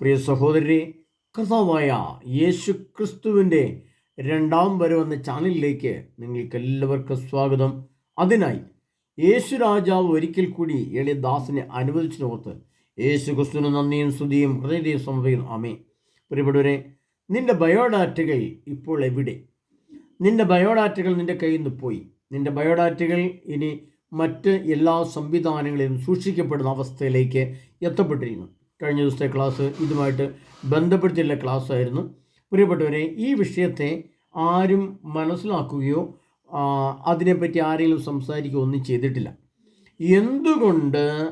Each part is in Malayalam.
പ്രിയ സഹോദരി കർത്താവായ യേശു ക്രിസ്തുവിന്റെ രണ്ടാം വരവെന്ന ചാനലിലേക്ക് നിങ്ങൾക്കെല്ലാവർക്കും സ്വാഗതം. അതിനായി യേശു രാജാവ് ഒരിക്കൽ കൂടി എളിയ ദാസിനെ അനുവദിച്ചു നോർത്ത് യേശു ക്രിസ്തുവിന് നന്ദിയും സ്തുതിയും ഹൃദയം സമർപ്പിക്കുന്നു. ആമേ പ്രിയപ്പെട്ടവരെ നിന്റെ ബയോഡാറ്റകൾ ഇപ്പോൾ എവിടെ? നിന്റെ ബയോഡാറ്റകൾ നിന്റെ കയ്യിൽ നിന്ന് പോയി. നിന്റെ ബയോഡാറ്റകൾ ഇനി മറ്റ് എല്ലാ സംവിധാനങ്ങളിലും സൂക്ഷിക്കപ്പെടുന്ന അവസ്ഥയിലേക്ക് എത്തപ്പെട്ടിരിക്കുന്നു. കഴിഞ്ഞ ദിവസത്തെ ക്ലാസ് ഇതുമായിട്ട് ബന്ധപ്പെടുത്തിയുള്ള ക്ലാസ് ആയിരുന്നു പ്രിയപ്പെട്ടവരെ ഈ വിഷയത്തെ ആരും മനസ്സിലാക്കുകയോ അതിനെപ്പറ്റി ആരെങ്കിലും സംസാരിക്കുകയോ ഒന്നും ചെയ്തിട്ടില്ല. എന്തുകൊണ്ട്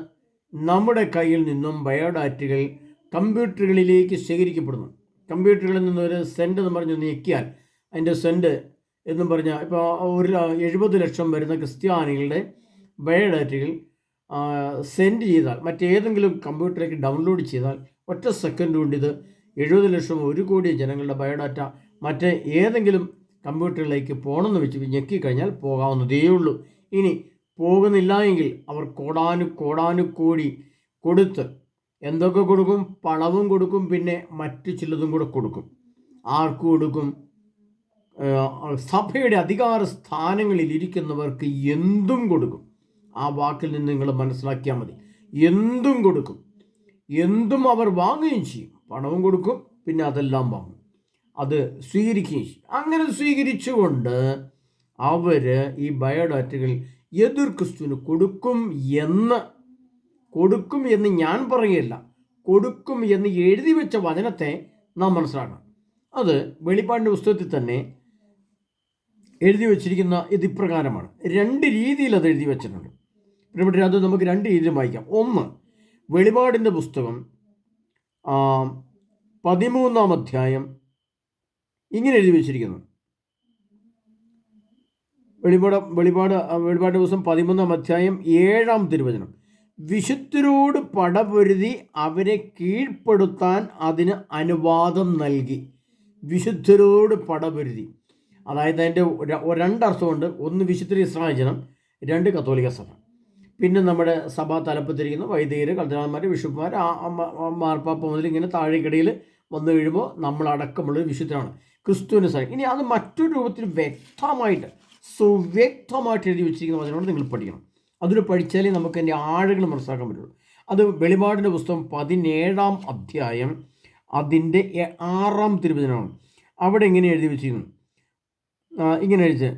നമ്മുടെ കയ്യിൽ നിന്നും ബയോഡാറ്റകൾ കമ്പ്യൂട്ടറുകളിലേക്ക് ശേഖരിക്കപ്പെടുന്നു? കമ്പ്യൂട്ടറുകളിൽ നിന്ന് ഒരു സെന്റ് എന്ന് പറഞ്ഞ് ഞെക്കിയാൽ അതിന്റെ സെന്റ് എന്നും പറഞ്ഞാൽ ഇപ്പോൾ ഒരു എഴുപത് ലക്ഷം വരുന്ന ക്രിസ്ത്യാനികളുടെ ബയോഡാറ്റകൾ സെൻഡ് ചെയ്താൽ മറ്റേതെങ്കിലും കമ്പ്യൂട്ടറിലേക്ക് ഡൗൺലോഡ് ചെയ്താൽ ഒറ്റ സെക്കൻഡ് കൊണ്ട് ഇത് എഴുപത് ലക്ഷം ഒരു കോടി ജനങ്ങളുടെ ബയോഡാറ്റ മറ്റേ ഏതെങ്കിലും കമ്പ്യൂട്ടറിലേക്ക് പോകണമെന്ന് വെച്ച് ഞെക്കിക്കഴിഞ്ഞാൽ പോകാവുന്നതേ ഉള്ളൂ. ഇനി പോകുന്നില്ല എങ്കിൽ അവർ കോടാനു കോടാനു കോടി കൊടുത്ത് എന്തൊക്കെ കൊടുക്കും? പണവും കൊടുക്കും പിന്നെ മറ്റു ചിലതും കൂടെ കൊടുക്കും. ആർക്ക് കൊടുക്കും? സഭയുടെ അധികാര സ്ഥാനങ്ങളിൽ ഇരിക്കുന്നവർക്ക് എന്തും കൊടുക്കും. ആ വാക്കിൽ നിന്ന് നിങ്ങൾ മനസ്സിലാക്കിയാൽ മതി. എന്തും കൊടുക്കും. എന്തും അവർ വാങ്ങുകയും ചെയ്യും. പണവും കൊടുക്കും പിന്നെ അതെല്ലാം വാങ്ങും. അത് സ്വീകരിക്കുകയും ചെയ്യും. അങ്ങനെ സ്വീകരിച്ചുകൊണ്ട് അവർ ഈ ബയോഡാറ്റകൾ എതിർ ക്രിസ്തുവിന് കൊടുക്കും എന്ന് കൊടുക്കും എന്ന് ഞാൻ പറയുകയില്ല കൊടുക്കും എന്ന് എഴുതി വെച്ച വചനത്തെ നാം മനസ്സിലാക്കണം. അത് വെളിപ്പാടിന്റെ പുസ്തകത്തിൽ തന്നെ എഴുതി വച്ചിരിക്കുന്ന ഇത് ഇപ്രകാരമാണ്. രണ്ട് രീതിയിൽ അത് എഴുതി വെച്ചിട്ടുണ്ട്. ഇവിടെ അത് നമുക്ക് രണ്ട് രീതിയിൽ വായിക്കാം. ഒന്ന് വെളിപാടിന്റെ പുസ്തകം പതിമൂന്നാം അധ്യായം ഇങ്ങനെ എഴുതി വെച്ചിരിക്കുന്നു. വെളിപാട് വെളിപാട് വെളിപാട് ദിവസം പതിമൂന്നാം അധ്യായം ഏഴാം തിരുവചനം. വിശുദ്ധരോട് പടപൊരുതി അവരെ കീഴ്പ്പെടുത്താൻ അതിന് അനുവാദം നൽകി. വിശുദ്ധരോട് പടപൊരുതി. അതായത് അതിന്റെ രണ്ടർത്ഥമുണ്ട്. ഒന്ന് വിശുദ്ധ ഇസ്രാചനം രണ്ട് കത്തോലിക സഭ. പിന്നെ നമ്മുടെ സഭാ തലപ്പത്തിരിക്കുന്ന വൈദികർ കർദ്ദനാഥന്മാർ ബിഷപ്പുമാർ മാർപ്പാപ്പ മുതൽ ഇങ്ങനെ താഴേക്കിടയിൽ വന്നു കഴിയുമ്പോൾ നമ്മളടക്കമുള്ള വിശുദ്ധരാണ്. ക്രിസ്തുവിന് സാധിക്കും ഇനി അത് മറ്റൊരു രൂപത്തിൽ വ്യക്തമായിട്ട് സുവ്യക്തമായിട്ട് എഴുതി വെച്ചിരിക്കുന്ന വചനമാണ് നിങ്ങൾ പഠിക്കണം. അതിൽ പഠിച്ചാലേ നമുക്ക് അതിന്റെ ആഴങ്ങൾ മനസ്സിലാക്കാൻ പറ്റുള്ളൂ. അത് വെളിപാടിന്റെ പുസ്തകം പതിനേഴാം അധ്യായം അതിന്റെ ആറാം തിരുവചനമാണ്. അവിടെ ഇങ്ങനെ എഴുതി വെച്ചിരുന്നു ഇങ്ങനെ എഴുതി.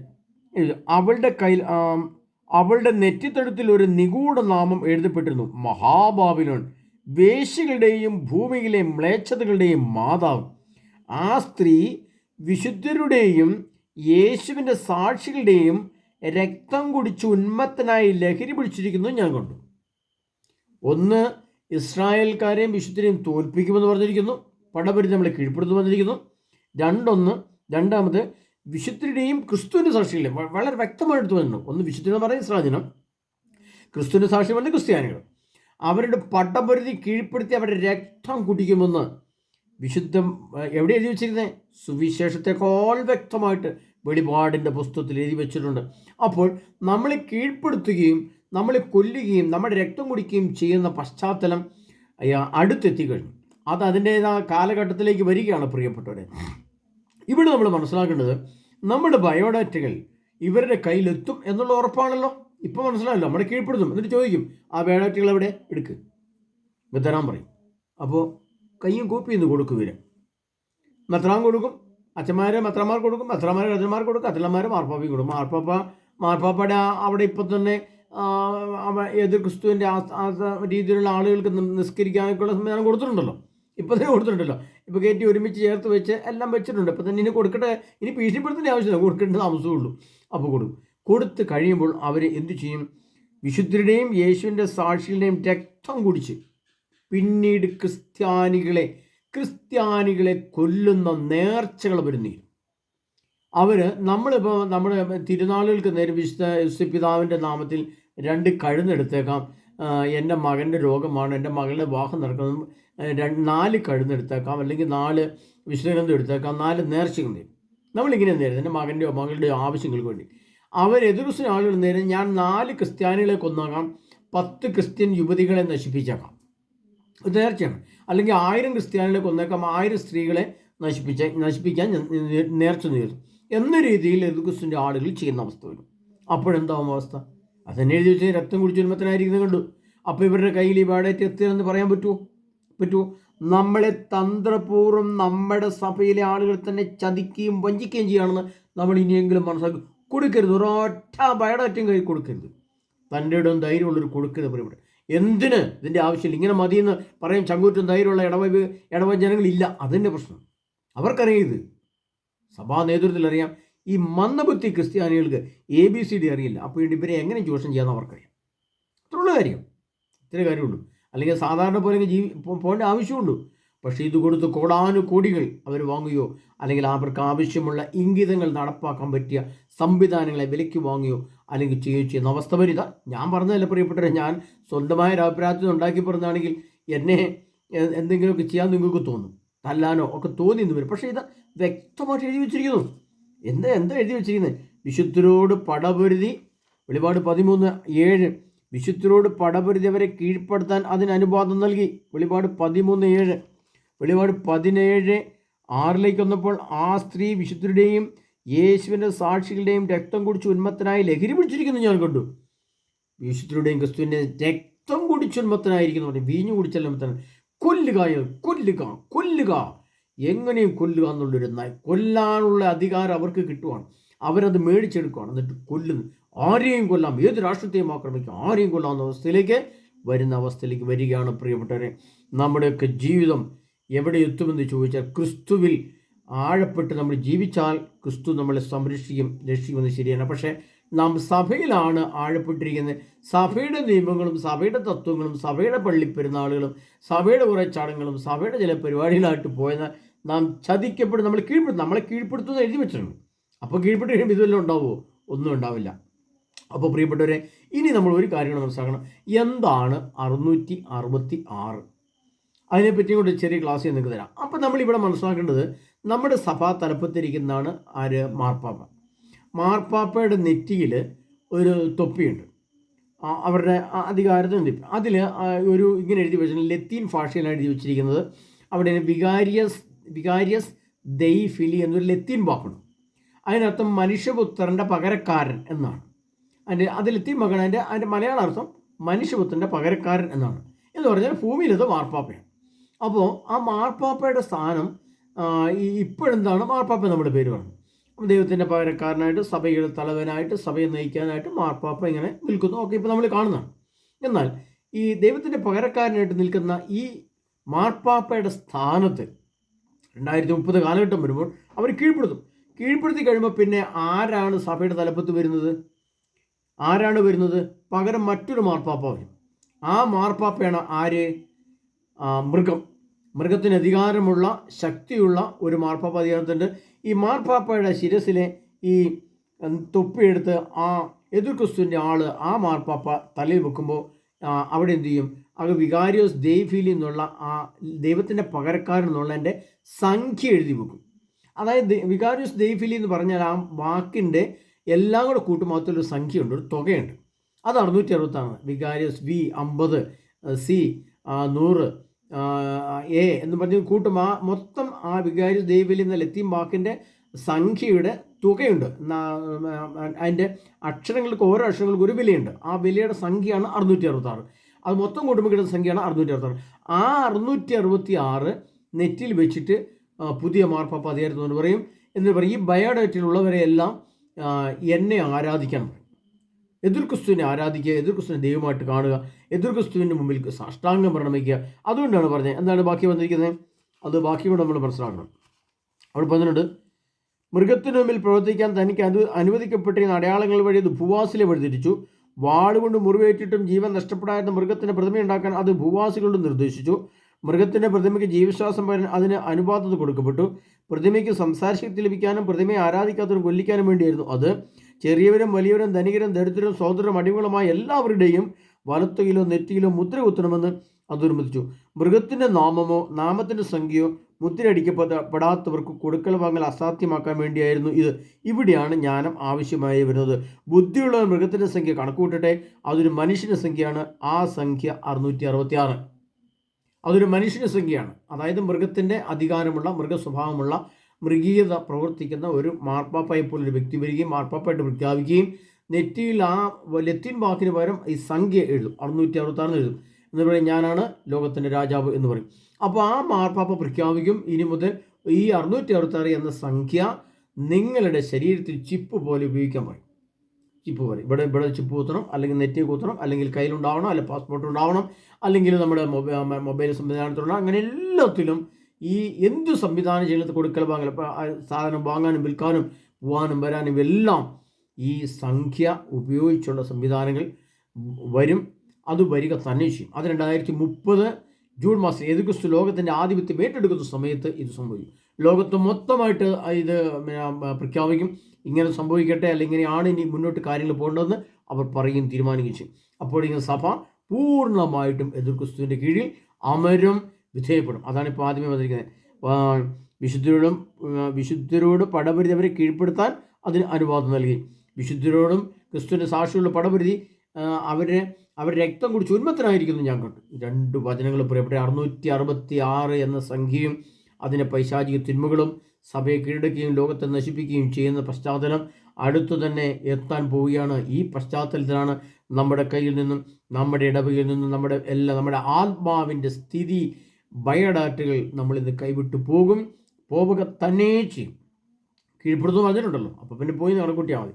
അവളുടെ കയ്യിൽ അവളുടെ നെറ്റിത്തടത്തിൽ ഒരു നിഗൂഢ നാമം എഴുതപ്പെട്ടിരുന്നു. മഹാബാബിലോൺ. വേശികളുടെയും ഭൂമിയിലെ മ്ലേച്ഛതകളുടെയും മാതാവ്. ആ സ്ത്രീ വിശുദ്ധരുടെയും യേശുവിന്റെ സാക്ഷികളുടെയും രക്തം കുടിച്ച് ഉന്മത്തനായി ലഹരി പിടിച്ചിരിക്കുന്നു ഞാൻ കണ്ടു. ഒന്ന് ഇസ്രായേൽക്കാരെയും വിശുദ്ധരെയും തോൽപ്പിക്കുമെന്ന് പറഞ്ഞിരിക്കുന്നു. പടപരി നമ്മളെ കീഴ്പ്പെടുത്തുമെന്ന് പറഞ്ഞിരിക്കുന്നു. രണ്ടൊന്ന് രണ്ടാമത് വിശുദ്ധരുടെയും ക്രിസ്തുവിന്റെ സാക്ഷികളെ വളരെ വ്യക്തമായിട്ട് വന്നിട്ടുണ്ട് ഒന്ന് വിശുദ്ധ എന്ന് പറയുന്ന സ്രാജനം ക്രിസ്തുവിന്റെ സാക്ഷ്യം പറഞ്ഞ ക്രിസ്ത്യാനികൾ. അവരുടെ പടപരിധി കീഴ്പ്പെടുത്തി അവരുടെ രക്തം കുടിക്കുമെന്ന് വിശുദ്ധം എവിടെ എഴുതി വെച്ചിരുന്നത് സുവിശേഷത്തെക്കാൾ വ്യക്തമായിട്ട് വെളിപാടിന്റെ പുസ്തകത്തിൽ എഴുതി വെച്ചിട്ടുണ്ട്. അപ്പോൾ നമ്മളെ കീഴ്പ്പെടുത്തുകയും നമ്മളെ കൊല്ലുകയും നമ്മുടെ രക്തം കുടിക്കുകയും ചെയ്യുന്ന പശ്ചാത്തലം അടുത്തെത്തി കഴിഞ്ഞു. അത് അതിന്റേതായ കാലഘട്ടത്തിലേക്ക് വരികയാണ് പ്രിയപ്പെട്ടവരെ. ഇവിടെ നമ്മൾ മനസ്സിലാക്കേണ്ടത് നമ്മുടെ ബയോഡാറ്റകൾ ഇവരുടെ കയ്യിലെത്തും എന്നുള്ള ഉറപ്പാണല്ലോ. ഇപ്പം മനസ്സിലായല്ലോ നമ്മുടെ കീഴ്പ്പെടുത്തും. എന്നിട്ട് ചോദിക്കും ആ ബയോഡാറ്റകൾ എവിടെ? എടുക്ക്. ഇത് തരാൻ പറയും. അപ്പോൾ കയ്യും കോപ്പി ഇന്ന് കൊടുക്കും ഇവർ മത്രാൻ കൊടുക്കും അച്ഛന്മാരെ മെത്രമാർ കൊടുക്കും മെത്രമാരെ അച്ഛന്മാർ കൊടുക്കും അച്ഛന്മാർ മാർപ്പാപ്പയും കൊടുക്കും. മാർപ്പാപ്പ മാർപ്പാപ്പയുടെ അവിടെ ഇപ്പം തന്നെ എതിർ ക്രിസ്തുവിന്റെ ആ രീതിയിലുള്ള ആളുകൾക്ക് നിസ്കരിക്കാനൊക്കെയുള്ള സംവിധാനം കൊടുത്തിട്ടുണ്ടല്ലോ. ഇപ്പം തന്നെ കൊടുത്തിട്ടുണ്ടല്ലോ. ഇപ്പോൾ കയറ്റി ഒരുമിച്ച് ചേർത്ത് വെച്ച് എല്ലാം വെച്ചിട്ടുണ്ട്. ഇപ്പം തന്നെ ഇനി കൊടുക്കട്ടെ? ഇനി ഭീഷണിപ്പെടുത്തേണ്ട ആവശ്യമില്ല. കൊടുക്കേണ്ട താമസമുള്ളൂ. അപ്പോൾ കൊടുക്കും കൊടുത്ത് കഴിയുമ്പോൾ അവർ എന്തു ചെയ്യും? വിശുദ്ധരുടെയും യേശുവിന്റെ സാക്ഷികളുടെയും രക്തം കുടിച്ച് പിന്നീട് ക്രിസ്ത്യാനികളെ ക്രിസ്ത്യാനികളെ കൊല്ലുന്ന നേർച്ചകൾ അവർ അവർ നമ്മളിപ്പോൾ നമ്മുടെ തിരുനാളുകൾക്ക് നേരെ വിശുദ്ധ പിതാവിന്റെ നാമത്തിൽ രണ്ട് കഴുന്നെടുത്തേക്കാം എന്റെ മകന്റെ രോഗമാണ് എന്റെ മകളുടെ വിവാഹം നടക്കുന്നത്. രണ്ട് നാല് കഴുന്നെടുത്തേക്കാം അല്ലെങ്കിൽ നാല് വിശുദ്ധഗ്രന്ഥം എടുത്തേക്കാം നാല് നേർച്ചകൾ നേരും നമ്മളിങ്ങനെ നേരം എന്റെ മകന്റെയോ മകളുടെയോ ആവശ്യങ്ങൾക്ക് വേണ്ടി. അവർ എതിർക്കുന്ന ആളുകൾ നേരം ഞാൻ നാല് ക്രിസ്ത്യാനികളെ കൊന്നാക്കാം പത്ത് ക്രിസ്ത്യൻ യുവതികളെ നശിപ്പിച്ചേക്കാം. ഒരു നേർച്ചയാണ്. അല്ലെങ്കിൽ ആയിരം ക്രിസ്ത്യാനികളെ കൊന്നേക്കാം ആയിരം സ്ത്രീകളെ നശിപ്പിച്ച നശിപ്പിക്കാൻ നേർച്ച നേരും. എന്ന രീതിയിൽ എതിർക്കുസിന്റെ ആളുകൾ ചെയ്യുന്ന അവസ്ഥ വരും. അപ്പോഴെന്താവും അവസ്ഥ? അതന്നെ എഴുതി വെച്ചാൽ രക്തം കുടിച്ച് ജന്മത്തിനായിരിക്കുന്നത് കണ്ടു. അപ്പോൾ ഇവരുടെ കയ്യിൽ ഈ ബാഡേറ്റ് എത്തിയെന്ന് പറയാൻ പറ്റുമോ പറ്റുമോ നമ്മളെ തന്ത്രപൂർവം നമ്മുടെ സഭയിലെ ആളുകൾ തന്നെ ചതിക്കുകയും വഞ്ചിക്കുകയും ചെയ്യുകയാണെന്ന് നമ്മൾ ഇനിയെങ്കിലും മനസ്സിലാക്കി കൊടുക്കരുത്. ഒരൊറ്റ ബയോഡാറ്റയും കയ്യിൽ കൊടുക്കരുത്. തന്റെ ഇടം ധൈര്യമുള്ളൊരു കൊടുക്കരുത് പറയപ്പെടും എന്തിന് ഇതിന്റെ ആവശ്യമില്ല? ഇങ്ങനെ മതിയെന്ന് പറയും ചങ്കൂറ്റം ധൈര്യമുള്ള ഇടവ ഇടവ ജനങ്ങളില്ല. അതിന്റെ പ്രശ്നം. അവർക്കറിയാം ഇത്. സഭാ നേതൃത്വത്തിൽ അറിയാം ഈ മന്ദബുദ്ധി ക്രിസ്ത്യാനികൾക്ക് എ ബി സി ഡി അറിയില്ല. അപ്പോൾ ഇവരെ എങ്ങനെ ചൂഷണം ചെയ്യാമെന്ന് അവർക്കറിയാം. അത്രയുള്ള കാര്യം. ഇത്രേ കാര്യമുള്ളൂ. അല്ലെങ്കിൽ സാധാരണ പോലെ ജീവി പോകേണ്ട ആവശ്യമുള്ളൂ പക്ഷേ ഇത് കൊടുത്ത് കോടാനുകോടികൾ അവർ വാങ്ങുകയോ അല്ലെങ്കിൽ അവർക്ക് ആവശ്യമുള്ള ഇംഗിതങ്ങൾ നടപ്പാക്കാൻ പറ്റിയ സംവിധാനങ്ങളെ വിലയ്ക്ക് വാങ്ങുകയോ അല്ലെങ്കിൽ ചെയ്യുകയോ ചെയ്യുന്ന അവസ്ഥ വരിക ഞാൻ പറഞ്ഞതല്ല പ്രിയപ്പെട്ടവരെ. ഞാൻ സ്വന്തമായ ഒരു അഭിപ്രായത്തിൽ ഉണ്ടാക്കി പറഞ്ഞാണെങ്കിൽ എന്നെ എന്തെങ്കിലുമൊക്കെ ചെയ്യാൻ നിങ്ങൾക്ക് തോന്നും. തല്ലാനോ ഒക്കെ തോന്നി എന്ന് വരും. പക്ഷേ ഇത് വ്യക്തമായിട്ട് എഴുതി വെച്ചിരിക്കുന്നു. എന്താ എന്താ എഴുതി വെച്ചിരിക്കുന്നത് വിശുദ്ധരോട് പടപൊരുതി വെളിപാട് പതിമൂന്ന് ഏഴ്. വിശുദ്ധരോട് പടപൊരുതി അവരെ കീഴ്പ്പെടുത്താൻ അതിന് അനുവാദം നൽകി. വെളിപാട് പതിമൂന്ന് ഏഴ്. വെളിപാട് പതിനേഴ് ആറിലേക്ക് വന്നപ്പോൾ ആ സ്ത്രീ വിശുദ്ധരുടെയും യേശുവിന്റെ സാക്ഷികളുടെയും രക്തം കുടിച്ച് ഉന്മത്തനായി ലഹരി പിടിച്ചിരിക്കുന്നു ഞാൻ കണ്ടു. വിശുദ്ധരുടെയും ക്രിസ്തുവിന്റെ രക്തം കുടിച്ച് ഉന്മത്തനായിരിക്കുന്നു. പറഞ്ഞു വീഞ്ഞു കുടിച്ചല്ല ഉന്മത്തനാണ്. കൊല്ലുക കൊല്ലുക കൊല്ലുക. എങ്ങനെയും കൊല്ലുക എന്നുള്ളൊരു കൊല്ലാനുള്ള അധികാരം അവർക്ക് കിട്ടുവാണ്. അവരത് മേടിച്ചെടുക്കുകയാണ് എന്നിട്ട് കൊല്ലുന്നു. ആരെയും കൊല്ലാം. ഏത് രാഷ്ട്രത്തെയും ആക്രമിക്കും. ആരെയും കൊല്ലാവുന്ന അവസ്ഥയിലേക്ക് വരുന്ന അവസ്ഥയിലേക്ക് വരികയാണ് പ്രിയപ്പെട്ടവരെ. നമ്മുടെയൊക്കെ ജീവിതം എവിടെ എത്തുമെന്ന് ചോദിച്ചാൽ ക്രിസ്തുവിൽ ആഴപ്പെട്ട് നമ്മൾ ജീവിച്ചാൽ ക്രിസ്തു നമ്മളെ സംരക്ഷിക്കും രക്ഷിക്കുമെന്ന് ശരിയാണ്. പക്ഷേ നാം സഭയിലാണ് ആഴപ്പെട്ടിരിക്കുന്നത്. സഭയുടെ നിയമങ്ങളും സഭയുടെ തത്വങ്ങളും സഭയുടെ പള്ളിപ്പെരുന്നാളുകളും സഭയുടെ കുറേ ചടങ്ങുകളും സഭയുടെ ചില പരിപാടികളായിട്ട് പോയത് നാം ചതിക്കപ്പെടും നമ്മൾ കീഴ്പ്പെടുത്തും നമ്മളെ കീഴ്പ്പെടുത്തുമെന്ന് എഴുതി വെച്ചിട്ടുണ്ട്. അപ്പോൾ കീഴ്പ്പെട്ട് കഴിയുമ്പോൾ ഇതുവല്ലതും ഉണ്ടാവുമോ? ഒന്നും ഉണ്ടാവില്ല. അപ്പോൾ പ്രിയപ്പെട്ടവരെ ഇനി നമ്മൾ ഒരു കാര്യം കൂടെ മനസ്സിലാക്കണം. എന്താണ് അറുന്നൂറ്റി അറുപത്തി ആറ് അതിനെപ്പറ്റി കൂടെ ചെറിയ ക്ലാസ് നിങ്ങൾക്ക് തരാം. അപ്പോൾ നമ്മളിവിടെ മനസ്സിലാക്കേണ്ടത് നമ്മുടെ സഭാ തലപ്പത്തിരിക്കുന്നതാണ് ആര്? മാർപ്പാപ്പ. മാർപ്പാപ്പയുടെ നെറ്റിയിൽ ഒരു തൊപ്പിയുണ്ട്. അവരുടെ അധികാരത്തിന് തൊപ്പി അതിൽ ഒരു ഇങ്ങനെ എഴുതി വെച്ചിട്ടുണ്ട്. ലത്തീൻ ഭാഷയിലാണ് എഴുതി വെച്ചിരിക്കുന്നത്. അവിടെ വികാരിയസ് വികാരിയസ് ദൈ ഫിലി എന്നൊരു ലത്തീൻ വാക്കുണ്ട്. അതിനർത്ഥം മനുഷ്യപുത്രന്റെ പകരക്കാരൻ എന്നാണ്. അതിന്റെ അത് ലത്തീൻ മകൻ അതിന്റെ അതിന്റെ മലയാള അർത്ഥം മനുഷ്യപുത്രന്റെ പകരക്കാരൻ എന്നാണ്. എന്ന് പറഞ്ഞാൽ ഭൂമിയിലത് മാർപ്പാപ്പയാണ്. അപ്പോൾ ആ മാർപ്പാപ്പയുടെ സ്ഥാനം ഈ ഇപ്പോഴെന്താണ് മാർപ്പാപ്പ നമ്മുടെ പേര് പറഞ്ഞു ദൈവത്തിന്റെ പകരക്കാരനായിട്ട് സഭയുടെ തലവനായിട്ട് സഭയെ നയിക്കാനായിട്ട് മാർപ്പാപ്പ ഇങ്ങനെ നിൽക്കുന്നു. ഓക്കെ ഇപ്പോൾ നമ്മൾ കാണുന്നതാണ്. എന്നാൽ ഈ ദൈവത്തിന്റെ പകരക്കാരനായിട്ട് നിൽക്കുന്ന ഈ മാർപ്പാപ്പയുടെ സ്ഥാനത്ത് രണ്ടായിരത്തി മുപ്പത് കാലഘട്ടം വരുമ്പോൾ അവർ കീഴ്പ്പെടുത്തും. കീഴ്പ്പെടുത്തി കഴിയുമ്പോൾ പിന്നെ ആരാണ് സഭയുടെ തലപ്പത്ത് വരുന്നത്? ആരാണ് വരുന്നത്? പകരം മറ്റൊരു മാർപ്പാപ്പ വരും ആ മാർപ്പാപ്പയാണ് ആര്? മൃഗം. മൃഗത്തിന് അധികാരമുള്ള ശക്തിയുള്ള ഒരു മാർപ്പാപ്പ അധികാരത്തിന്റെ ഈ മാർപ്പാപ്പയുടെ ശിരസിലെ ഈ തൊപ്പിയെടുത്ത് ആ എതിർ ക്രിസ്തുവിന്റെ ആൾ ആ മാർപ്പാപ്പ തലയിൽ വെക്കുമ്പോൾ അവിടെ എന്തു ചെയ്യും? അത് വികാരിയോസ് ദൈവീലി എന്നുള്ള ആ ദൈവത്തിന്റെ പകരക്കാരൻ എന്നുള്ളതിന്റെ സംഖ്യ എഴുതി വെക്കും. അതായത് വികാരിയസ് ദൈഫിലി എന്ന് പറഞ്ഞാൽ ആ വാക്കിന്റെ എല്ലാം കൂടെ കൂട്ടുമാകത്തൊരു സംഖ്യയുണ്ട് ഒരു തുകയുണ്ട്. അത് അറുന്നൂറ്റി അറുപത്താണ് വികാരിയസ് വി അമ്പത് സി നൂറ് എ എന്ന് പറഞ്ഞ് കൂട്ടും. ആ മൊത്തം ആ വികാരി ദൈവലി എന്ന എത്തിയും വാക്കിന്റെ സംഖ്യയുടെ തുകയുണ്ട്. അതിന്റെ അക്ഷരങ്ങൾക്ക് ഓരോ അക്ഷരങ്ങൾക്ക് ഒരു വിലയുണ്ട്. ആ വിലയുടെ സംഖ്യയാണ് അറുന്നൂറ്റി അറുപത്താറ് അത് മൊത്തം കൂട്ടുമ്പോൾ കിട്ടുന്ന സംഖ്യയാണ് അറുന്നൂറ്റി അറുപത്താറ് ആ അറുന്നൂറ്റി അറുപത്തി ആറ് നെറ്റിൽ വെച്ചിട്ട് പുതിയ മാർപ്പാപ്പ അധികാരത്തിൽ എന്ന് പറയും. എന്ന് പറയും ഈ ബയോഡേറ്റിലുള്ളവരെയെല്ലാം എന്നെ ആരാധിക്കണം. എതിർ ക്രിസ്തുവിനെ ആരാധിക്കുക എതിർ ക്രിസ്തുവിനെ ദൈവമായിട്ട് കാണുക എതിർ ക്രിസ്തുവിന്റെ മുമ്പിൽ സാഷ്ടാംഗം പ്രണമിക്കുക അതുകൊണ്ടാണ് പറഞ്ഞത്. എന്താണ് ബാക്കി വന്നിരിക്കുന്നത്? അത് ബാക്കി കൂടെ നമ്മൾ മനസ്സിലാക്കണം. അവിടെ പറഞ്ഞിട്ടുണ്ട് മൃഗത്തിനു മുമ്പിൽ പ്രവർത്തിക്കാൻ തനിക്ക് അനു അനുവദിക്കപ്പെട്ടിരുന്ന അടയാളങ്ങൾ വഴി അത് ഭൂവാസിലെ വഴിതിരിച്ചു വാളുകൊണ്ട് മുറിവേറ്റിട്ടും ജീവൻ നഷ്ടപ്പെടാത്ത മൃഗത്തിന്റെ പ്രതിമയുണ്ടാക്കാൻ അത് ഭൂവാസികളോട് നിർദ്ദേശിച്ചു. മൃഗത്തിന്റെ പ്രതിമയ്ക്ക് ജീവശ്വാസം പകരം അതിന് അനുപാതത്തിൽ കൊടുക്കപ്പെട്ടു. പ്രതിമയ്ക്ക് സംസാരശക്തി ലഭിക്കാനും പ്രതിമയെ ആരാധിക്കാത്തവരും കൊല്ലിക്കാനും വേണ്ടിയായിരുന്നു അത്. ചെറിയവരും വലിയവരും ധനികരും ദരിദ്രരും സഹോദരരും അടിമകളുമായ എല്ലാവരുടെയും വലത്തുകിലോ നെറ്റിയിലോ മുദ്ര കുത്തണമെന്ന് അത് നിർമ്മിച്ചു മൃഗത്തിന്റെ നാമമോ നാമത്തിന്റെ സംഖ്യയോ മുദ്രയടിക്കപ്പെടാത്തവർക്ക് കൊടുക്കൽ വാങ്ങൽ അസാധ്യമാക്കാൻ വേണ്ടിയായിരുന്നു ഇത്. ഇവിടെയാണ് ജ്ഞാനം ആവശ്യമായി വരുന്നത്. ബുദ്ധിയുള്ള മൃഗത്തിന്റെ സംഖ്യ കണക്കുകൂട്ടട്ടെ. അതൊരു മനുഷ്യന്റെ സംഖ്യയാണ്. ആ സംഖ്യ അറുന്നൂറ്റി അതൊരു മനുഷ്യന്റെ സംഖ്യയാണ്. അതായത് മൃഗത്തിന്റെ അധികാരമുള്ള മൃഗസ്വഭാവമുള്ള മൃഗീയത പ്രവർത്തിക്കുന്ന ഒരു മാർപ്പാപ്പായി പോലൊരു വ്യക്തി വരികയും മാർപ്പാപ്പായിട്ട് പ്രഖ്യാപിക്കുകയും നെറ്റിയിൽ ആ ലത്തീൻ വാക്കിന് പകരം ഈ സംഖ്യ എഴുതും. അറുന്നൂറ്റി അറുപത്താറ് എഴുതും. എന്ന് പറയും ഞാനാണ് ലോകത്തിന്റെ രാജാവ് എന്ന് പറയും. അപ്പോൾ ആ മാർപ്പാപ്പ പ്രഖ്യാപിക്കും ഇനി മുതൽ ഈ അറുന്നൂറ്റി അറുപത്താറ് എന്ന സംഖ്യ നിങ്ങളുടെ ശരീരത്തിൽ ചിപ്പ് പോലെ ഉപയോഗിക്കാൻ പറയും. ചിപ്പ് പോലെ ഇവിടെ ഇവിടെ ചിപ്പ് കുത്തണം അല്ലെങ്കിൽ നെറ്റ് കുത്തണം അല്ലെങ്കിൽ കയ്യിലുണ്ടാവണം അല്ലെങ്കിൽ പാസ്പോർട്ട് ഉണ്ടാവണം അല്ലെങ്കിൽ നമ്മുടെ മൊബൈൽ മൊബൈൽ സംവിധാനത്തിലുള്ള അങ്ങനെ എല്ലാത്തിലും ഈ എന്ത് സംവിധാനം ചെയ്യുന്നത് കൊടുക്കൽ വാങ്ങൽ സാധനം വാങ്ങാനും വിൽക്കാനും പോകാനും വരാനും എല്ലാം ഈ സംഖ്യ ഉപയോഗിച്ചുള്ള സംവിധാനങ്ങൾ വരും. അത് വരിക തന്നെ ചെയ്യും. അത് രണ്ടായിരത്തി മുപ്പത് ജൂൺ മാസം ഏതുക്രിസ്തു ലോകത്തിന്റെ ആധിപത്യം ഏറ്റെടുക്കുന്ന സമയത്ത് ഇത് സംഭവിക്കും. ലോകത്ത് മൊത്തമായിട്ട് ഇത് പ്രഖ്യാപിക്കും. ഇങ്ങനെ സംഭവിക്കട്ടെ അല്ലെങ്കിൽ ഇങ്ങനെയാണ് ഇനി മുന്നോട്ട് കാര്യങ്ങൾ പോകേണ്ടതെന്ന് അവർ പറയും തീരുമാനിക്കുകയും ചെയ്യും. അപ്പോൾ ഇങ്ങനെ സഭ പൂർണമായിട്ടും എതിർ ക്രിസ്തുവിന്റെ കീഴിൽ അമരും വിധേയപ്പെടും. അതാണ് ഇപ്പോൾ ആദ്യമേ വന്നിരിക്കുന്നത്. വിശുദ്ധരോടും വിശുദ്ധരോട് പടപരിധി അവരെ കീഴ്പ്പെടുത്താൻ അതിന് അനുവാദം നൽകി. വിശുദ്ധരോടും ക്രിസ്തുവിന്റെ സാക്ഷികളുടെ പടപരിധി അവരെ അവർ രക്തം കുടിച്ച് ഉന്മത്തനായിരിക്കുന്നു ഞാൻ കണ്ടു. രണ്ട് വചനങ്ങൾ പ്രിയപ്പെട്ട അറുന്നൂറ്റി അറുപത്തി ആറ് എന്ന സംഖ്യയും അതിന്റെ പൈശാചിക തിന്മകളും സഭയെ കീഴടക്കുകയും ലോകത്തെ നശിപ്പിക്കുകയും ചെയ്യുന്ന പശ്ചാത്തലം അടുത്തു തന്നെ എത്താൻ പോവുകയാണ്. ഈ പശ്ചാത്തലത്തിലാണ് നമ്മുടെ കയ്യിൽ നിന്നും നമ്മുടെ ഇടവകയിൽ നിന്നും നമ്മുടെ എല്ലാ നമ്മുടെ ആത്മാവിന്റെ സ്ഥിതി ബയോഡാറ്റകൾ നമ്മളിന്ന് കൈവിട്ടു പോകും. പോവുക തന്നെ ചെയ്യും. കീഴ്പ്പെടുത്തു പറഞ്ഞിട്ടുണ്ടല്ലോ. അപ്പോൾ പിന്നെ പോയി നടക്കൂട്ടിയാൽ മതി.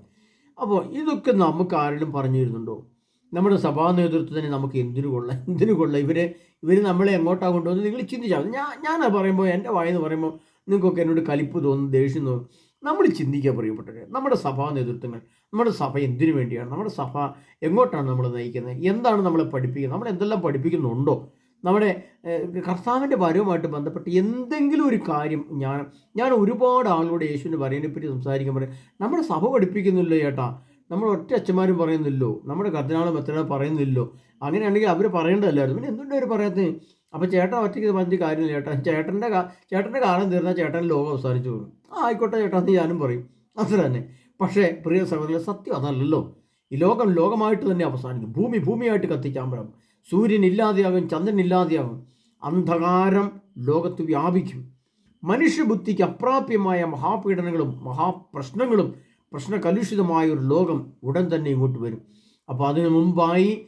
അപ്പോൾ ഇതൊക്കെ നമുക്ക് ആരെങ്കിലും പറഞ്ഞു തരുന്നുണ്ടോ? നമ്മുടെ സഭാ നേതൃത്വത്തിന് നമുക്ക് എന്തിനു കൊള്ളാം? എന്തിനു കൊള്ളാം? ഇവരെ ഇവർ നമ്മളെ എങ്ങോട്ടാണ് കൊണ്ടുവന്ന് നിങ്ങൾ ചിന്തിച്ചാൽ ഞാൻ ഞാനത് പറയുമ്പോൾ എന്റെ വായെന്ന് പറയുമ്പോൾ നിങ്ങൾക്കൊക്കെ എന്നോട് കലിപ്പ് തോന്നും ദേഷ്യം തോന്നും നമ്മൾ ചിന്തിക്കുക പ്രിയപ്പെട്ടവരെ നമ്മുടെ സഭാ നേതൃത്വങ്ങൾ നമ്മുടെ സഭ എന്തിനു വേണ്ടിയാണ് നമ്മുടെ സഭ എങ്ങോട്ടാണ് നമ്മൾ നയിക്കുന്നത് എന്താണ് നമ്മളെ പഠിപ്പിക്കുന്നത് നമ്മൾ എന്തെല്ലാം പഠിപ്പിക്കുന്നുണ്ടോ നമ്മുടെ കർത്താവിന്റെ വരവുമായിട്ട് ബന്ധപ്പെട്ട് എന്തെങ്കിലും ഒരു കാര്യം ഞാൻ ഞാൻ ഒരുപാട് ആളുകളോട് യേശുവിന്റെ വരവിനെപ്പറ്റി സംസാരിക്കാൻ പറയും നമ്മുടെ സഭ പഠിപ്പിക്കുന്നില്ല ചേട്ടാ നമ്മൾ ഒറ്റ അച്ഛന്മാരും പറയുന്നില്ലോ നമ്മുടെ കർദിനാളും എത്ര പറയുന്നില്ലോ അങ്ങനെയാണെങ്കിൽ അവർ പറയേണ്ടതല്ലായിരുന്നു. പിന്നെ എന്തുകൊണ്ട് അവർ പറയാത്തത്? അപ്പോൾ ചേട്ടൻ ഒറ്റയ്ക്ക് പറഞ്ഞ കാര്യമില്ല ചേട്ടൻ ചേട്ടന്റെ ചേട്ടന്റെ കാലം തീർന്നാൽ ചേട്ടൻ ലോകം അവസാനിച്ചു പോകും. ആ ആയിക്കോട്ടെ ചേട്ടാ എന്ന് ഞാനും പറയും. അത്ര തന്നെ. പക്ഷേ പ്രിയ സഹോദരൻ സത്യം അതല്ലല്ലോ. ഈ ലോകം ലോകമായിട്ട് തന്നെ അവസാനിക്കും ഭൂമി ഭൂമിയായിട്ട് കത്തിക്കാൻ പറ്റും. സൂര്യൻ ഇല്ലാതെയാകും ചന്ദ്രൻ ഇല്ലാതെയാകും. അന്ധകാരം ലോകത്ത് വ്യാപിക്കും. മനുഷ്യബുദ്ധിക്ക് അപ്രാപ്യമായ മഹാപീഡനങ്ങളും മഹാപ്രശ്നങ്ങളും പ്രശ്നകലുഷിതമായ ഒരു ലോകം ഉടൻ തന്നെ ഇങ്ങോട്ട് വരും. അപ്പോൾ അതിനു മുമ്പായി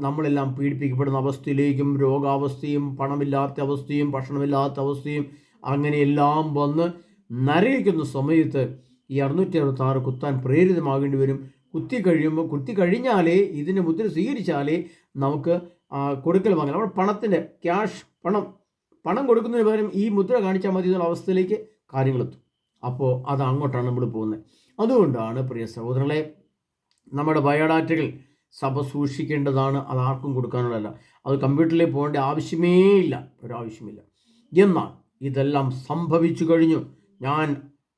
നമ്മളെല്ലാം പീഡിപ്പിക്കപ്പെടുന്ന അവസ്ഥയിലേക്കും രോഗാവസ്ഥയും പണമില്ലാത്ത അവസ്ഥയും ഭക്ഷണമില്ലാത്ത അവസ്ഥയും അങ്ങനെയെല്ലാം വന്ന് നരയിക്കുന്ന സമയത്ത് ഈ അറുന്നൂറ്റി അറുപത്തി ആറ് കുത്താൻ പ്രേരിതമാകേണ്ടി വരും. കുത്തി കഴിയുമ്പോൾ കുത്തി കഴിഞ്ഞാലേ ഇതിന്റെ മുദ്ര സ്വീകരിച്ചാലേ നമുക്ക് കൊടുക്കൽ വാങ്ങാം നമ്മുടെ പണത്തിന്റെ ക്യാഷ് പണം പണം കൊടുക്കുന്നതിന് പകരം ഈ മുദ്ര കാണിച്ചാൽ മതി എന്നുള്ള അവസ്ഥയിലേക്ക് കാര്യങ്ങളെത്തും അപ്പോൾ അത് അങ്ങോട്ടാണ് നമ്മൾ പോകുന്നത്. അതുകൊണ്ടാണ് പ്രിയ സഹോദരങ്ങളെ നമ്മുടെ ബയോഡാറ്റകൾ സഭ സൂക്ഷിക്കേണ്ടതാണ് അത് ആർക്കും കൊടുക്കാനുള്ളതല്ല. അത് കമ്പ്യൂട്ടറിലേക്ക് പോകേണ്ട ആവശ്യമേ ഇല്ല ഒരാവശ്യമില്ല. എന്നാൽ ഇതെല്ലാം സംഭവിച്ചു കഴിഞ്ഞു. ഞാൻ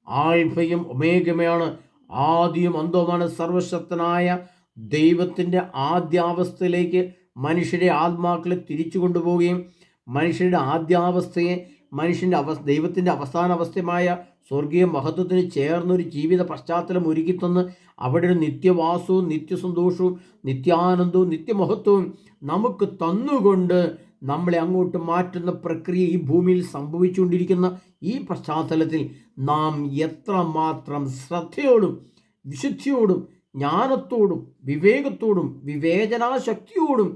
ആൽഫയും ഒമേഗമയാണ് ആദ്യം അന്തോമാണ് സർവശക്തനായ ദൈവത്തിന്റെ ആദ്യാവസ്ഥയിലേക്ക് മനുഷ്യരെ ആത്മാക്കളെ തിരിച്ചു കൊണ്ടുപോവുകയും മനുഷ്യരുടെ ആദ്യാവസ്ഥയെ മനുഷ്യന്റെ അവ ദൈവത്തിന്റെ അവസാന അവസ്ഥമായ സ്വർഗീയ മഹത്വത്തിന് ചേർന്നൊരു ജീവിത പശ്ചാത്തലം ഒരുക്കിത്തന്ന് അവിടെ ഒരു നിത്യവാസവും നിത്യസന്തോഷവും നിത്യാനന്ദവും നിത്യമഹത്വവും നമുക്ക് തന്നുകൊണ്ട് നമ്മളെ അങ്ങോട്ട് മാറ്റുന്ന പ്രക്രിയ ഈ ഭൂമിയിൽ സംഭവിച്ചുകൊണ്ടിരിക്കുന്ന ഈ പശ്ചാത്തലത്തിൽ നാം എത്രമാത്രം ശ്രദ്ധയോടും വിശുദ്ധിയോടും ജ്ഞാനത്തോടും വിവേകത്തോടും വിവേചനാശക്തിയോടും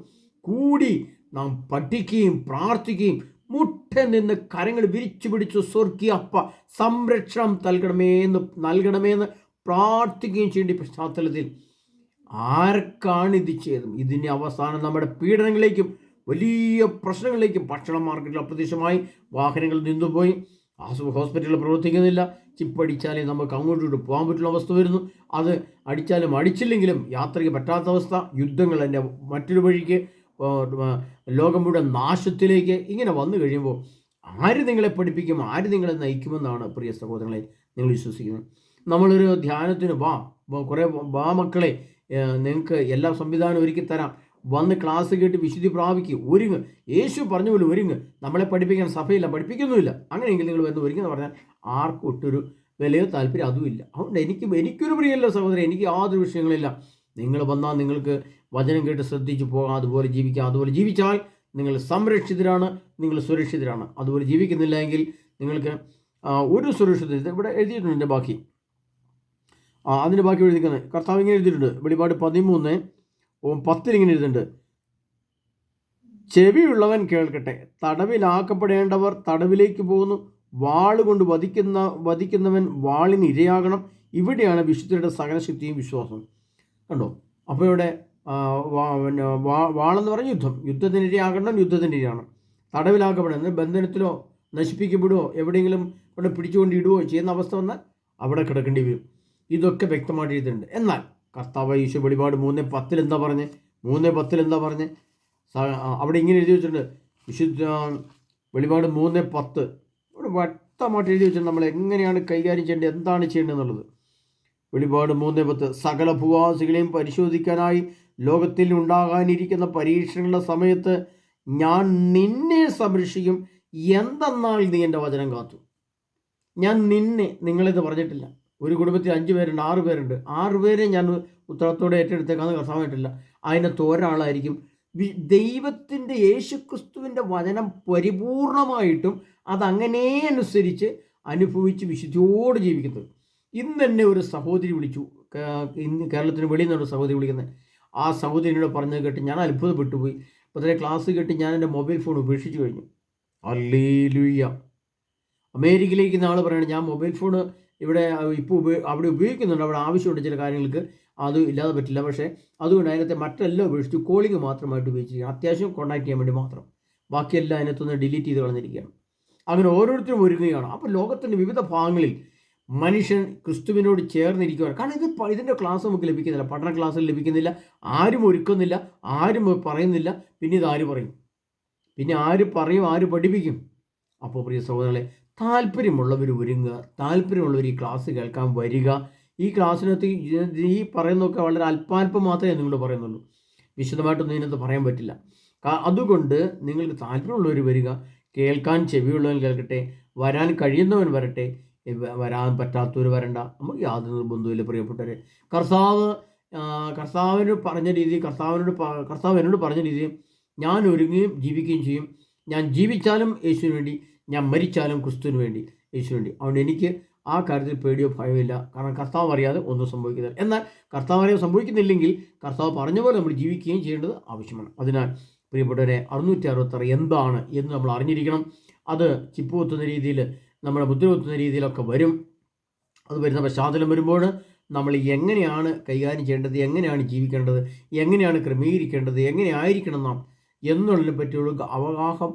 കൂടി നാം പഠിക്കുകയും പ്രാർത്ഥിക്കുകയും മുട്ട നിന്ന് കരങ്ങൾ വിരിച്ചു പിടിച്ചു സ്വർഗീയ അപ്പ സംരക്ഷണം നൽകണമേന്ന് നൽകണമേന്ന് പ്രാർത്ഥിക്കുകയും ചെയ്യേണ്ട പശ്ചാത്തലത്തിൽ. ആർക്കാണ് ഇത് ചെയ്തത്? ഇതിന്റെ അവസാനം നമ്മുടെ പീഡനങ്ങളിലേക്കും വലിയ പ്രശ്നങ്ങളിലേക്കും ഭക്ഷണ മാർക്കറ്റിൽ അപ്രത്യക്ഷമായി വാഹനങ്ങൾ നിന്നുപോയി ഹോസ്പിറ്റലിൽ പ്രവർത്തിക്കുന്നില്ല. ചിപ്പ് അടിച്ചാലേ നമുക്ക് അങ്ങോട്ടും പോകാൻ പറ്റുന്ന അവസ്ഥ വരുന്നു. അത് അടിച്ചാലും അടിച്ചില്ലെങ്കിലും യാത്രയ്ക്ക് പറ്റാത്ത അവസ്ഥ. യുദ്ധങ്ങൾ എന്റെ മറ്റൊരു വഴിക്ക് ലോകം മുഴുവൻ നാശത്തിലേക്ക് ഇങ്ങനെ വന്നു കഴിയുമ്പോൾ ആര് നിങ്ങളെ പഠിപ്പിക്കും ആര് നിങ്ങളെ നയിക്കുമെന്നാണ് പ്രിയ സഹോദരങ്ങളെ നിങ്ങൾ വിശ്വസിക്കുന്നത്. നമ്മളൊരു ധ്യാനത്തിന് വാ കുറേ വാ മക്കളെ നിങ്ങൾക്ക് എല്ലാ സംവിധാനവും ഒരുക്കി തരാം. വന്ന് ക്ലാസ് കേട്ട് വിശുദ്ധി പ്രാപിക്കുക ഒരുങ്ങ്. യേശു പറഞ്ഞ പോലെ ഒരുങ്ങ്. നമ്മളെ പഠിപ്പിക്കാൻ സഭയില്ല പഠിപ്പിക്കുന്നുമില്ല. അങ്ങനെയെങ്കിൽ നിങ്ങൾ വന്ന് ഒരുങ്ങുന്ന പറഞ്ഞാൽ ആർക്കും ഒട്ടൊരു വിലയോ താല്പര്യം അതുമില്ല. അതുകൊണ്ട് എനിക്ക് എനിക്കൊരു പ്രിയല്ല സഹോദരൻ എനിക്ക് യാതൊരു വിഷയങ്ങളില്ല. നിങ്ങൾ വന്നാൽ നിങ്ങൾക്ക് വചനം കേട്ട് ശ്രദ്ധിച്ചു പോകാം അതുപോലെ ജീവിക്കാം. അതുപോലെ ജീവിച്ചാൽ നിങ്ങൾ സംരക്ഷിതരാണ് നിങ്ങൾ സുരക്ഷിതരാണ്. അതുപോലെ ജീവിക്കുന്നില്ല എങ്കിൽ നിങ്ങൾക്ക് ഒരു സുരക്ഷിത ഇവിടെ എഴുതിയിട്ടുണ്ട് എന്റെ ബാക്കി. അതിന്റെ ബാക്കി എഴുതിക്കുന്നത് കർത്താവ് ഇങ്ങനെ എഴുതിയിട്ടുണ്ട്. വെളിപാട് പതിമൂന്ന് ഓ പത്തിൽ ഇങ്ങനെ എഴുതിയിട്ടുണ്ട് ചെവിയുള്ളവൻ കേൾക്കട്ടെ. തടവിലാക്കപ്പെടേണ്ടവർ തടവിലേക്ക് പോകുന്നു. വാളുകൊണ്ട് വധിക്കുന്ന വധിക്കുന്നവൻ വാളിന് ഇരയാകണം. ഇവിടെയാണ് വിശുദ്ധരുടെ സകലശക്തിയും വിശ്വാസവും കണ്ടോ? അപ്പോൾ ഇവിടെ പിന്നെ വാളെന്ന് പറഞ്ഞ യുദ്ധം. യുദ്ധത്തിന് ഇരയാകണം യുദ്ധത്തിന്റെ ഇരയാണ് തടവിലാക്കപ്പെടണം ബന്ധനത്തിലോ നശിപ്പിക്കപ്പെടുകയോ എവിടെയെങ്കിലും കൊണ്ട് പിടിച്ചുകൊണ്ട് ഇടുകയോ ചെയ്യുന്ന അവസ്ഥ വന്നാൽ അവിടെ കിടക്കേണ്ടി വരും. ഇതൊക്കെ വ്യക്തമായിട്ട് എഴുതിയിട്ടുണ്ട്. എന്നാൽ കർത്താവ് ഈശോ വെളിപാട് മൂന്ന് പത്തിൽ എന്താ പറഞ്ഞ്? മൂന്ന് പത്തിൽ എന്താ പറഞ്ഞ്? അവിടെ ഇങ്ങനെ എഴുതി വെച്ചിട്ടുണ്ട്. വിശുദ്ധ വെളിപാട് മൂന്ന് പത്ത്. ഇവിടെ വ്യക്തമായിട്ട് എഴുതി വെച്ചിട്ടുണ്ട്. നമ്മൾ എങ്ങനെയാണ് കൈകാര്യം ചെയ്യേണ്ടത്? എന്താണ് ചെയ്യേണ്ടത് എന്നുള്ളത്? വെളിപാട് മൂന്ന് പത്ത്. സകല ഭൂവാസികളെയും പരിശോധിക്കാനായി ലോകത്തിൽ ഉണ്ടാകാനിരിക്കുന്ന പരീക്ഷണങ്ങളുടെ സമയത്ത് ഞാൻ നിന്നെ സംരക്ഷിക്കും. എന്തെന്നാൽ നീ എന്റെ വചനം കാത്തു. ഞാൻ നിന്നെ നിങ്ങളിത് പറഞ്ഞിട്ടില്ല. ഒരു കുടുംബത്തിൽ അഞ്ച് പേരുണ്ട് ആറ് പേരുണ്ട്. ആറ് പേരെ ഞാൻ ഉത്തരത്തോടെ ഏറ്റെടുത്തേക്കാന്ന് കർത്താവായിട്ടില്ല അതിനെ തോരാളായിരിക്കും. ദൈവത്തിന്റെ യേശുക്രിസ്തുവിന്റെ വചനം പരിപൂർണമായിട്ടും അതങ്ങനെ അനുസരിച്ച് അനുഭവിച്ച് വിശുദ്ധിയോട് ജീവിക്കുന്നത്. ഇന്ന് തന്നെ ഒരു സഹോദരി വിളിച്ചു. ഇന്ന് കേരളത്തിന് വെളിയിൽ നിന്നൊരു സഹോദരി വിളിക്കുന്നത്. ആ സഹോദരിയോട് പറഞ്ഞത് കേട്ട് ഞാൻ അത്ഭുതപ്പെട്ടു പോയി അതിലെ ക്ലാസ് കേട്ട് ഞാൻ എന്റെ മൊബൈൽ ഫോൺ ഉപേക്ഷിച്ചു കഴിഞ്ഞു. അല്ലേലുയ്യ അമേരിക്കയിലേക്ക് നാൾ പറയുന്നത് ഞാൻ മൊബൈൽ ഫോൺ ഇവിടെ ഇപ്പോൾ ഉപയോഗ അവിടെ ഉപയോഗിക്കുന്നുണ്ട്. അവിടെ ആവശ്യമുണ്ട് ചില കാര്യങ്ങൾക്ക്. അത് ഇല്ലാതെ പറ്റില്ല. പക്ഷേ അതുകൊണ്ട് അതിനകത്തെ മറ്റെല്ലാം ഉപേക്ഷിച്ചു കോളിംഗ് മാത്രമായിട്ട് ഉപയോഗിച്ചിരിക്കുക അത്യാവശ്യം കോൺടാക്ട് ചെയ്യാൻ വേണ്ടി മാത്രം. ബാക്കിയെല്ലാം അതിനകത്തുനിന്ന് ഡിലീറ്റ് ചെയ്ത് കളഞ്ഞിരിക്കുകയാണ്. അങ്ങനെ ഓരോരുത്തരും ഒരുങ്ങുകയാണ്. അപ്പോൾ ലോകത്തിന്റെ വിവിധ ഭാഗങ്ങളിൽ മനുഷ്യൻ ക്രിസ്തുവിനോട് ചേർന്നിരിക്കുകയാണ് കാരണം ഇത് ഇതിന്റെ ക്ലാസ് നമുക്ക് ലഭിക്കുന്നില്ല. പഠന ക്ലാസ്സിൽ ലഭിക്കുന്നില്ല. ആരും ഒരുക്കുന്നില്ല. ആരും പറയുന്നില്ല. പിന്നെ ഇത് ആര് പറയും? പിന്നെ ആര് പറയും ആര് പഠിപ്പിക്കും? അപ്പോൾ പ്രിയ സഹോദരങ്ങളെ താല്പര്യമുള്ളവർ ഒരുങ്ങുക. താല്പര്യമുള്ളവർ ഈ ക്ലാസ് കേൾക്കാൻ വരിക. ഈ ക്ലാസ്സിനകത്ത് ഈ- പറയുന്നതൊക്കെ വളരെ അല്പാൽപ്പം മാത്രമേ നിങ്ങൾ പറയുന്നുള്ളൂ. വിശദമായിട്ടൊന്നും ഇതിനകത്ത് പറയാൻ പറ്റില്ല. അതുകൊണ്ട് നിങ്ങൾക്ക് താല്പര്യമുള്ളവർ വരിക. കേൾക്കാൻ ചെവിയുള്ളവൻ കേൾക്കട്ടെ. വരാൻ കഴിയുന്നവൻ വരട്ടെ. വരാൻ പറ്റാത്തവർ വരണ്ട. നമുക്ക് യാതൊരു നിർബന്ധമില്ല പ്രിയപ്പെട്ടവരെ. കർത്താവ് കർത്താവിന് പറഞ്ഞ രീതി കർത്താവിനോട് കർത്താവ് എന്നോട് പറഞ്ഞ രീതി ഞാൻ ഒരുങ്ങുകയും ജീവിക്കുകയും ചെയ്യും. ഞാൻ ജീവിച്ചാലും യേശുവിന് വേണ്ടി ഞാൻ മരിച്ചാലും ക്രിസ്തുവിന് വേണ്ടി യേശുവിന് വേണ്ടി. അതുകൊണ്ട് എനിക്ക് ആ കാര്യത്തിൽ പേടിയോ ഭയമില്ല കാരണം കർത്താവ് അറിയാതെ ഒന്നും സംഭവിക്കുന്നില്ല. എന്നാൽ കർത്താവ് അറിയാതെ സംഭവിക്കുന്നില്ലെങ്കിൽ കർത്താവ് പറഞ്ഞ പോലെ നമ്മൾ ജീവിക്കുകയും ചെയ്യേണ്ടത് ആവശ്യമാണ്. അതിനാൽ പ്രിയപ്പെട്ടവരെ അറുന്നൂറ്റി അറുപത്താറ് എന്താണ് എന്ന് നമ്മൾ അറിഞ്ഞിരിക്കണം. അത് ചിപ്പ് കുത്തുന്ന രീതിയിൽ നമ്മുടെ ബുദ്ധിമുട്ടുന്ന രീതിയിലൊക്കെ വരും. അത് വരുന്ന പശ്ചാത്തലം വരുമ്പോൾ നമ്മൾ എങ്ങനെയാണ് കൈകാര്യം ചെയ്യേണ്ടത്? എങ്ങനെയാണ് ജീവിക്കേണ്ടത്? എങ്ങനെയാണ് ക്രമീകരിക്കേണ്ടത്? എങ്ങനെയായിരിക്കണം നാം? എന്നുള്ളതിനെ പറ്റിയുള്ള അവഗാഹം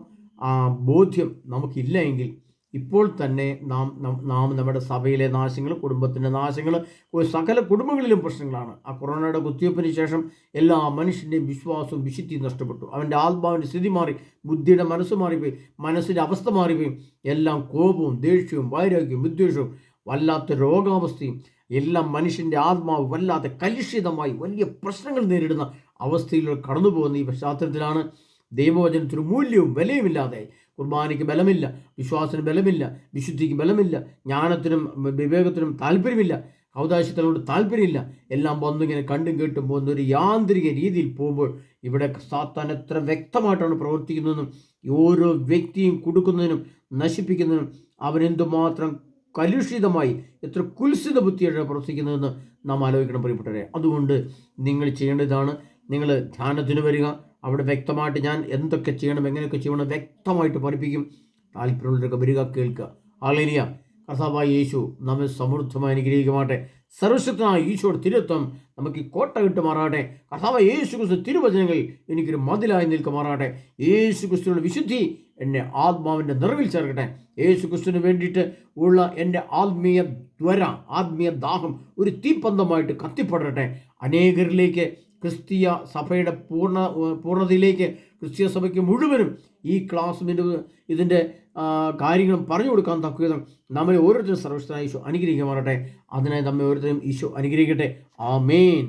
ബോധ്യം നമുക്കില്ല എങ്കിൽ ഇപ്പോൾ തന്നെ നാം നാം നമ്മുടെ സഭയിലെ നാശങ്ങൾ കുടുംബത്തിന്റെ നാശങ്ങൾ സകല കുടുംബങ്ങളിലും പ്രശ്നങ്ങളാണ്. ആ കൊറോണയുടെ കുത്തിവയ്പ്പിന് ശേഷം എല്ലാ മനുഷ്യന്റെയും വിശ്വാസവും വിശുദ്ധിയും നഷ്ടപ്പെട്ടു. അവന്റെ ആത്മാവിന്റെ സ്ഥിതി മാറി ബുദ്ധിയുടെ മനസ്സ് മാറിപ്പോയി മനസ്സിന്റെ അവസ്ഥ മാറിപ്പോയി. എല്ലാം കോപവും ദേഷ്യവും വൈരാഗ്യവും വിദ്വേഷവും വല്ലാത്ത രോഗാവസ്ഥയും എല്ലാം മനുഷ്യന്റെ ആത്മാവ് വല്ലാത്ത കലുഷിതമായി വലിയ പ്രശ്നങ്ങൾ നേരിടുന്ന അവസ്ഥയിലൂടെ കടന്നു പോകുന്ന ഈ പശ്ചാത്തലത്തിലാണ് ദൈവവചനത്തിന് മൂല്യവും വിലയുമില്ലാതെ കുർബാനയ്ക്ക് ബലമില്ല വിശ്വാസത്തിന് ബലമില്ല വിശുദ്ധിക്ക് ബലമില്ല ജ്ഞാനത്തിനും വിവേകത്തിനും താല്പര്യമില്ല ഔദാശ്യത്തിനോട് താല്പര്യമില്ല. എല്ലാം വന്നിങ്ങനെ കണ്ടും കേട്ടും പോകുന്ന ഒരു യാന്ത്രിക രീതിയിൽ പോകുമ്പോൾ ഇവിടെ സാത്താൻ എത്ര വ്യക്തമായിട്ടാണ് പ്രവർത്തിക്കുന്നതെന്നും ഓരോ വ്യക്തിയും കൊടുക്കുന്നതിനും നശിപ്പിക്കുന്നതിനും അവനെന്തുമാത്രം കലുഷിതമായി എത്ര കുൽസിത ബുദ്ധിയാണ് പ്രവർത്തിക്കുന്നതെന്ന് നാം ആലോചിക്കണം പ്രിയപ്പെട്ടവരെ. അതുകൊണ്ട് നിങ്ങൾ ചെയ്യേണ്ടതാണ് നിങ്ങൾ ധ്യാനത്തിന് വരിക അവിടെ വ്യക്തമായിട്ട് ഞാൻ എന്തൊക്കെ ചെയ്യണം എങ്ങനെയൊക്കെ ചെയ്യണം വ്യക്തമായിട്ട് പഠിപ്പിക്കും. താല്പര്യമുള്ളവരൊക്കെ വരിക കേൾക്കുക. ആളിനിയ കർത്താവായ യേശു നമ്മെ സമൃദ്ധമായി അനുഗ്രഹിക്കുമാട്ടെ സർവശക്തനായ ഈശോയുടെ തിരുത്വം നമുക്ക് ഈ കോട്ട കിട്ടുമാറാട്ടെ കർത്താവ് യേശു ക്രിസ്തു തിരുവചനങ്ങൾ എനിക്കൊരു മതിലായി നിൽക്കുമാറാട്ടെ യേശു ക്രിസ്തുവിനുള്ള വിശുദ്ധി എന്നെ ആത്മാവിന്റെ നിറവിൽ ചേർക്കട്ടെ. യേശു ക്രിസ്തുവിന് വേണ്ടിയിട്ട് ഉള്ള എന്റെ ആത്മീയ ത്വര ആത്മീയ ദാഹം ഒരു തീപ്പന്തമായിട്ട് കത്തിപ്പെടട്ടെ. അനേകരിലേക്ക് ക്രിസ്തീയ സഭയുടെ പൂർണ പൂർണതയിലേക്ക് ക്രിസ്തീയ സഭയ്ക്ക് മുഴുവനും ഈ ക്ലാസ്സിന്റെ ഇതിന്റെ കാര്യങ്ങളും പറഞ്ഞു കൊടുക്കാൻ തക്കവിധം നമ്മളെ ഓരോരുത്തരും സർവസ്ഥാന ഈശോ അനുഗ്രഹിക്കുമാറട്ടെ അതിനായി നമ്മെ ഓരോരുത്തരും ഈശോ അനുഗ്രഹിക്കട്ടെ. ആമേൻ.